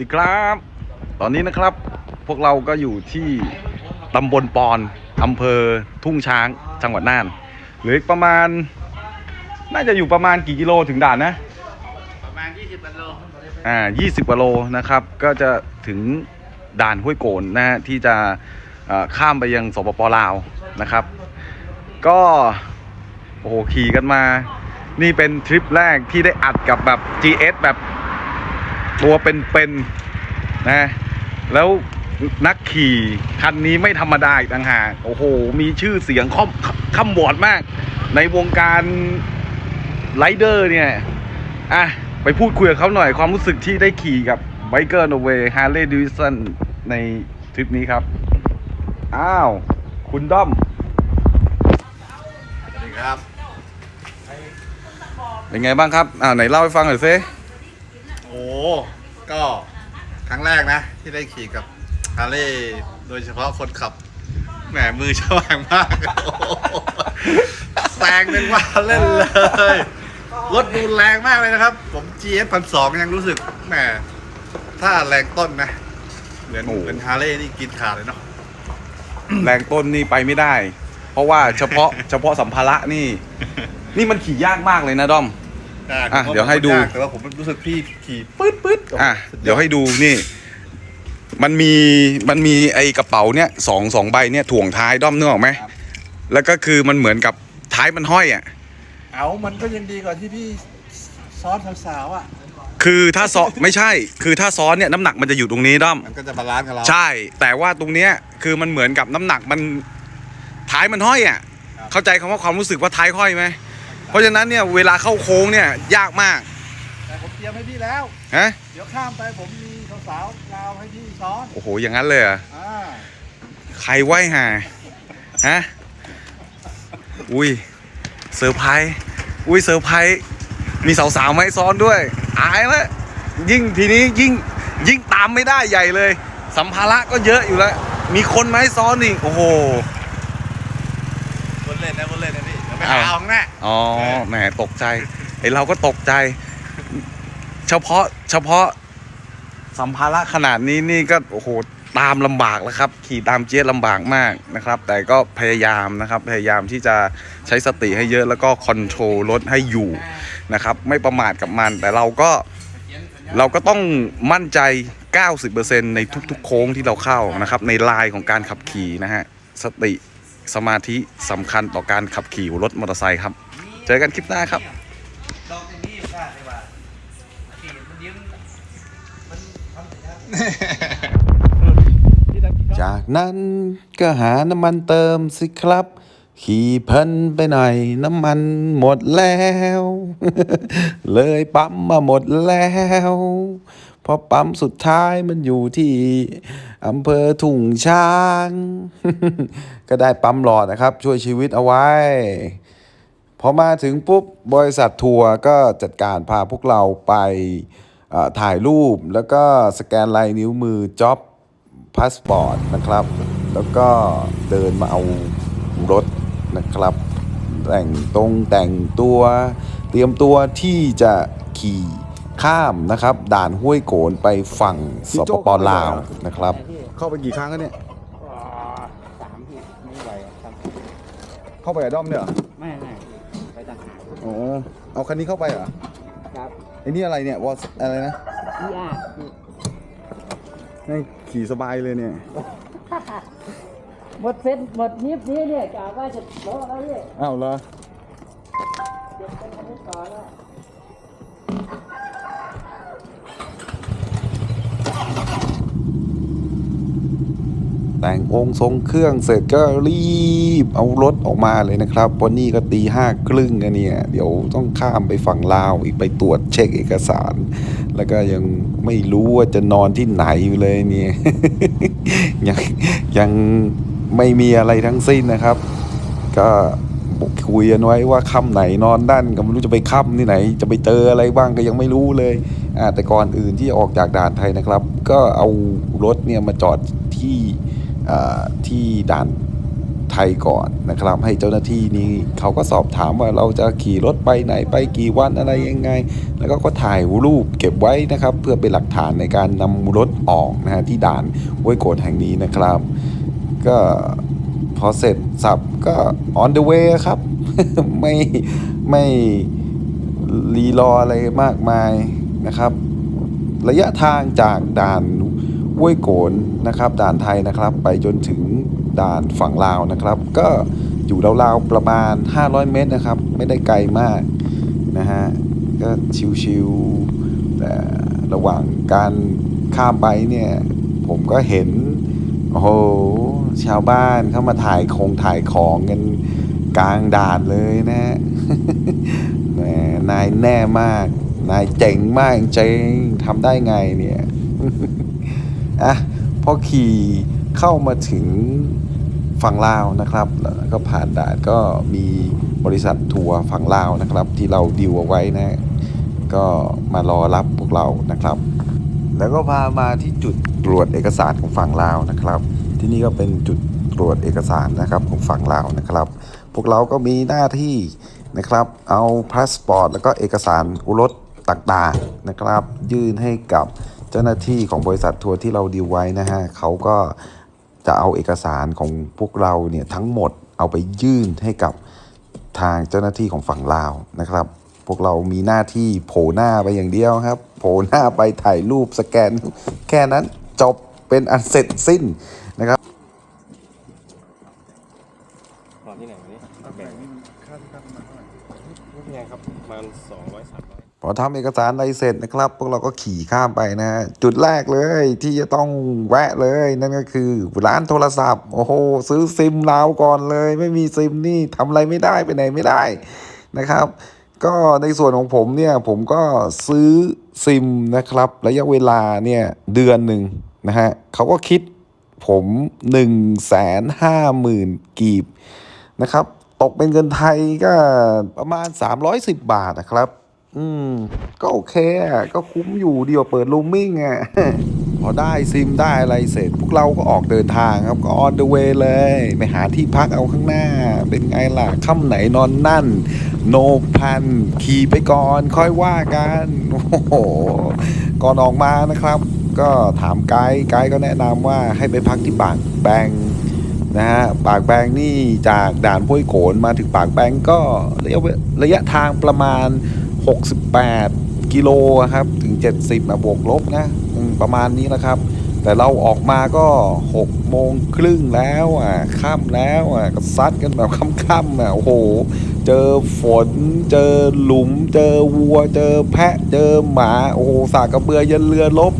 ดีครับ ตอนนี้นะครับพวกเราก็อยู่ที่ตำบลปอนอำเภอทุ่งช้างจังหวัดน่านเหลืออีกประมาณ น่าจะอยู่ประมาณกี่กิโลถึงด่านนะ ประมาณ 20กิโลอ่า20กว่าโลนะครับ ก็จะถึงด่านห้วยโกนนะฮะที่จะเอ่อข้ามไปยังสปปลาวนะครับ ก็โอ้โหขี่กันมา นี่เป็นทริปแรกที่ได้อัดกับแบบ GS แบบ ตัวเป็นๆนะแล้วนักขี่คันนี้ไม่ธรรมดาอีกต่างหากโอ้โห มีชื่อเสียงค่อมค่ำวอดมาก ในวงการไรเดอร์เนี่ย อะ ไปพูดคุยกับเขาหน่อยความรู้สึกที่ได้ขี่กับไบเกอร์โนเวย์ฮาร์เลย์ดิวิสันในทริปนี้ครับ อ้าว คุณด้อมสวัสดีครับ เป็นไงบ้างครับอ้าวไหนเล่าให้ฟังหน่อยซิโอ้ ก็ครั้งแรกนะ ที่ได้ขี่กับฮาร์เลย์โดยเฉพาะคนขับ แหมมือฉวางมากโอ้โหแซงเป็นว่าเล่นเลย รถดูแรงมากเลยนะครับ ผม GS พันสองยังรู้สึกแหมถ้าแรงต้นนะ เหมือนโอ้เป็นฮาร์เลย์นี่กินขาดเลยเนาะแรงต้นนี่ไปไม่ได้ เพราะว่าเฉพาะ เฉพาะสัมภาระนี่ นี่มันขี่ยากมากเลยนะด้อม อะเดี๋ยวให้ดู แต่ว่าผมรู้สึกพี่ขี่ปื๊ดปื๊ดอะเดี๋ยวให้ดูนี่ มันมีมันมีไอ้กระเป๋าเนี่ยสองสองใบเนี่ยถ่วงท้ายด้อมนึกออกไหมแล้วก็คือมันเหมือนกับท้ายมันห้อยอะเอามันก็ยังดีกว่าที่พี่ซ้อนสาวๆอะคือถ้าซ้อนไม่ใช่ คือถ้าซ้อนเนี่ยน้ำหนักมันจะอยู่ตรงนี้ด้อมมันก็จะบาลานซ์กับเราใช่ แต่ว่าตรงเนี้ยคือมันเหมือนกับน้ำหนักมันท้ายมันห้อยอะครับเข้าใจคำว่าความรู้สึกว่าท้ายห้อยไหม เพราะฉะนั้นเนี่ยเวลาเข้าโค้งเนี่ยยากมากแต่ผมเตรียมให้พี่แล้วฮะเดี๋ยวข้ามไปผมมีสาวๆลาวให้พี่ซ้อนโอ้โหอย่างนั้นเลยเหรออ่าใครไหวหาฮะอุ้ยเซอร์ไพรส์อุ้ยเซอร์ไพรส์มีสาวๆมาให้ซ้อนด้วยอายแล้วยิ่งทีนี้ยิ่งยิ่งตามไม่ได้ใหญ่เลย สัมภาระก็เยอะอยู่แล้ว มีคนมาให้ซ้อนอีกโอ้โหบนเล่นนะบนเล่นนะพี่เดี๋ยวไปอ้าวหาเอาข้างหน้า อ๋อแหมตกใจไอเราก็ตกใจ เฉพาะเฉพาะสัมภาระขนาดนี้นี่ก็โอ้โหตามลำบากแล้วครับ ขี่ตามเจี๊ยบลำบากมากนะครับ แต่ก็พยายามนะครับ พยายามที่จะใช้สติให้เยอะแล้วก็คอนโทรลรถให้อยู่นะครับ ไม่ประมาทกับมัน แต่เราก็เราก็ต้องมั่นใจ 90%ในทุกๆ โค้งที่เราเข้านะครับ ในลายของการขับขี่นะฮะ สติสมาธิสำคัญต่อการขับขี่รถมอเตอร์ไซค์ครับ เจอกันคลิปหน้าครับดอกอย่างนี้ได้เลยว่าขี่มันยืมมันทำเสียจากนั้นก็หาน้ำมันเติมสิครับ ขี่เพลินไปหน่อยน้ำมันหมดแล้ว เลยปั๊มมาหมดแล้วเพราะปั๊มสุดท้ายมันอยู่ที่อำเภอทุ่งช้าง ก็ได้ปั๊มหลอดนะครับ ช่วยชีวิตเอาไว้ พอมาถึงปุ๊บบริษัททัวร์ก็จัดการพาพวกเราไปเอ่อถ่ายรูป แล้วก็สแกนลายนิ้วมือจ็อบพาสปอร์ตนะครับ แล้วก็เดินมาเอารถนะครับ แต่งตรงแต่งตัวเตรียมตัวที่จะขี่ข้ามนะครับ ด่านห้วยโกนไปฝั่งสปปลาวนะครับ เข้าไปกี่ครั้งแล้วเนี่ยสามที่ไม่ไหวครับเข้าไปกับด้อมเนี่ยเหรอไม่ไม่ไปต่างหาก อ๋อเอาคันนี้เข้าไปเหรอครับไอ้นี่อะไรเนี่ยวอสอะไรนะพี่อาพี่ให้ขี่สบายเลยเนี่ยหมดเซ็ตหมดยิบนี้เนี่ยกะว่าจะโลแล้วเนี่ยอ้าวเหรอ แต่งองค์ทรงเครื่องเสร็จก็รีบเอารถออกมาเลยนะครับวันนี้ก็ตีห้าครึ่งนะเนี่ย เดี๋ยวต้องข้ามไปฝั่งลาวอีกไปตรวจเช็คเอกสาร แล้วก็ยังไม่รู้ว่าจะนอนที่ไหนอยู่เลยเนี่ย ยังยังไม่มีอะไรทั้งสิ้นนะครับ ก็คุยกันไว้ว่าค่ำไหนนอนด้านก็ไม่รู้จะไปค่ำที่ไหน จะไปเจออะไรบ้างก็ยังไม่รู้เลยอ่าแต่ก่อนอื่นที่ออกจากด่านไทยนะครับ ก็เอารถเนี่ยมาจอดที่ ที่ด่านไทยก่อนนะครับ ให้เจ้าหน้าที่นี้เขาก็สอบถามว่าเราจะขี่รถไปไหนไปกี่วันอะไรยังไง แล้วก็ก็ถ่ายรูปเก็บไว้นะครับ เพื่อเป็นหลักฐานในการนำรถออกนะฮะที่ด่านห้วยโกดแห่งนี้นะครับ ก็พอเสร็จสับก็ on the way ครับ ไม่ไม่รีรออะไรมากมายนะครับ ระยะทางจากด่าน ห้วยโกนนะครับ ด่านไทยนะครับ ไปจนถึงด่านฝั่งลาวนะครับ ก็อยู่ราวๆประมาณ 500 เมตรนะครับ ไม่ได้ไกลมากนะฮะก็ชิวๆแต่ระหว่างการข้ามไปเนี่ย ผมก็เห็นโอ้โหชาวบ้านเข้ามาถ่ายคงถ่ายของกันกลางด่านเลยนะฮะนายแน่มาก นายเจ๋งมากจริงทำได้ไงเนี่ย อะพอขี่เข้ามาถึงฝั่งลาวนะครับ แล้วก็ผ่านด่านก็มีบริษัททัวร์ฝั่งลาวนะครับ ที่เราดิวเอาไว้นะ ก็มารอรับพวกเรานะครับ แล้วก็พามาที่จุดตรวจเอกสารของฝั่งลาวนะครับ ที่นี่ก็เป็นจุดตรวจเอกสารนะครับของฝั่งลาวนะครับ พวกเราก็มีหน้าที่นะครับ เอาพาสปอร์ตแล้วก็เอกสารอุรถต่างๆนะครับ ยื่นให้กับ เจ้าหน้าที่ของบริษัททัวร์ที่เราดีลไว้นะฮะเขาก็จะเอาเอกสารของพวกเราเนี่ยทั้งหมดเอาไปยื่นให้กับทางเจ้าหน้าที่ของฝั่งลาวนะครับ พวกเรามีหน้าที่โผล่หน้าไปอย่างเดียวครับ โผล่หน้าไปถ่ายรูปสแกน แค่นั้นจบเป็นอันเสร็จสิ้นนะครับนอนที่ไหนวันนี้แบ่งค่าที่พักมาเท่าไหร่ไม่แพงครับประมาณสองร้อยสามร้อย พอทำเอกสารอะไรเสร็จนะครับ พวกเราก็ขี่ข้ามไปนะฮะจุดแรกเลยที่จะต้องแวะเลยนั่นก็คือร้านโทรศัพท์ โอ้โห ซื้อซิมลาวก่อนเลย ไม่มีซิมนี่ทำอะไรไม่ได้ไปไหนไม่ได้นะครับ ก็ในส่วนของผมเนี่ยผมก็ซื้อซิมนะครับ ระยะเวลาเนี่ยเดือนหนึ่งนะฮะเขาก็คิดผม1นึ่งแสนห้าหมื่นกีบนะครับ ตกเป็นเงินไทยก็ประมาณ 310 บาทนะครับ อืม ก็โอเคอะก็คุ้มอยู่เดีกว่าเปิดลูมมิ่งอะ พอได้ซิมได้อะไรเสร็จ พวกเราก็ออกเดินทางครับ ก็ on the way เลย ไปหาที่พักเอาข้างหน้า เป็นไงล่ะค่ำไหนนอนนั่น โนพัน ขี่ไปก่อนค่อยว่ากัน โอ้โห ก่อนออกมานะครับ ก็ถามไกด์ไกด์ก็แนะนำว่าให้ไปพักที่ปากแบงนะฮะปากแบงนี่จากด่านห้วยโขนมาถึงปากแบงก็ระยะระยะทางประมาณ 68 กิโลครับถึง 70อะบวกลบนะประมาณนี้นะครับ แต่เราออกมาก็6โมงครึ่งแล้วอะค่ำแล้วอะก็ซัดกันแบบค่ำๆอะโอ้โห เจอฝน เจอหลุม เจอวัว เจอแพะ เจอหมาโอ้โหสากกระเบือยันเรือลบ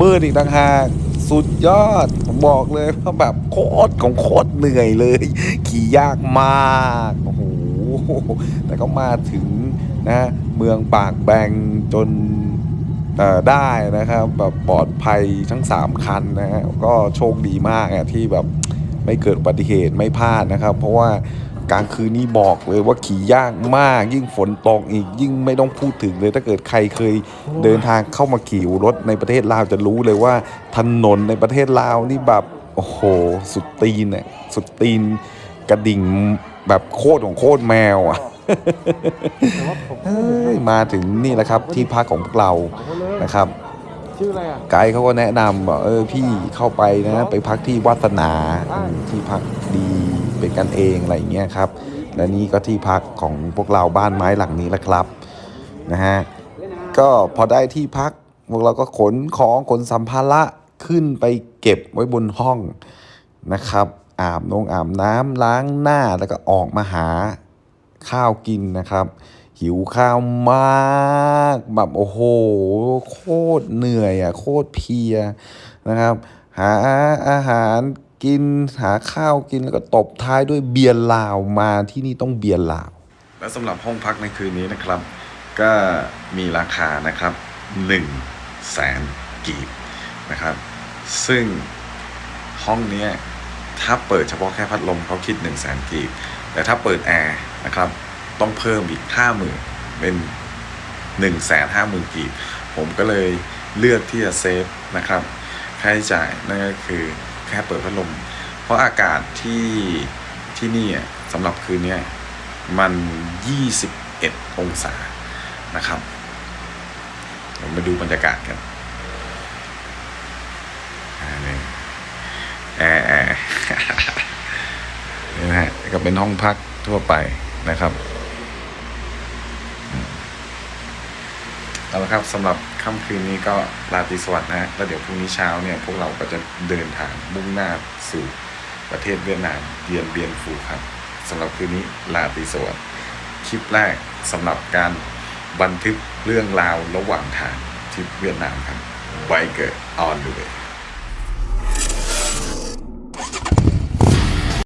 มืดอีกต่างหากสุดยอดผมบอกเลยว่าแบบโคตรของโคตรเหนื่อยเลย ขี่ยากมากโอ้โหแต่ก็มาถึงนะ มืองปากแบงจนได้นะครับแบบปลอดภัยทั้ง 3 คันนะฮะก็โชคดีมากอะที่แบบไม่เกิดอุบัติเหตุไม่พลาดนะครับ เพราะว่ากลางคืนนี้บอกเลยว่าขี่ยากมาก ยิ่งฝนตกอีกยิ่งไม่ต้องพูดถึงเลย ถ้าเกิดใครเคยเดินทางเข้ามาขี่รถในประเทศลาวจะรู้เลยว่าถนนในประเทศลาวนี่แบบโอ้โห สุดตีนเนี่ยสุดตีนกระดิ่งแบบโคตรของโคตรแมวอะ เฮ้ยมาถึงนี่แหละครับที่พักของพวกเรานะครับชื่ออะไรอะไกด์เขาก็แนะนำบอกเออพี่เข้าไปนะ ไปพักที่วัฒนาอืมที่พักดีเป็นกันเองอะไรอย่างเงี้ยครับ และนี่ก็ที่พักของพวกเราบ้านไม้หลังนี้แหละครับนะฮะก็พอได้ที่พักพวกเราก็ขนของขนสัมภาระขึ้นไปเก็บไว้บนห้องนะครับ อาบนงอาบน้ำล้างหน้าแล้วก็ออกมาหา ข้าวกินนะครับ หิวข้าวมากแบบโอ้โห โคตรเหนื่อยอะโคตรเพียนะครับ หาอาหารกินหาข้าวกินแล้วก็ตบท้ายด้วยเบียร์ลาวมาที่นี่ต้องเบียร์ลาว และสำหรับห้องพักในคืนนี้นะครับ ก็มีราคานะครับ1แสนกีบนะครับ ซึ่งห้องนี้ ถ้าเปิดเฉพาะแค่พัดลมเขาคิด1 0 0 0 0แสนกีบแต่ถ้าเปิดแอร์นะครับต้องเพิ่มอีก 50,000 เป็น 1 5 0 0 0 0กีบ ผมก็เลยเลือกที่จะเซฟนะครับค่าใช้จ่ายนั่นก็คือแค่เปิดพัดลม เพราะอากาศที่ที่นี่สำหรับคืนนี้มัน 21 องศานะครับ เรามาดูบรรยากาศกันอ่านี่ แอร์แอร์นี่นะฮะก็เป็นห้องพักทั่วไปนะครับเอาละครับสำหรับค่ำคืนนี้ก็ราตรีสวัสดิ์นะฮะแล้วเดี๋ยวพรุ่งนี้เช้าเนี่ย พวกเราก็จะเดินทางมุ่งหน้าสู่ประเทศเวียดนามเยียนเบียนฟูครับสำหรับคืนนี้ราตรีสวัสดิ์คลิปแรกสำหรับการบันทึกเรื่องราวระหว่างทางที่เวียดนามครับไบเกอร์ออนดูเ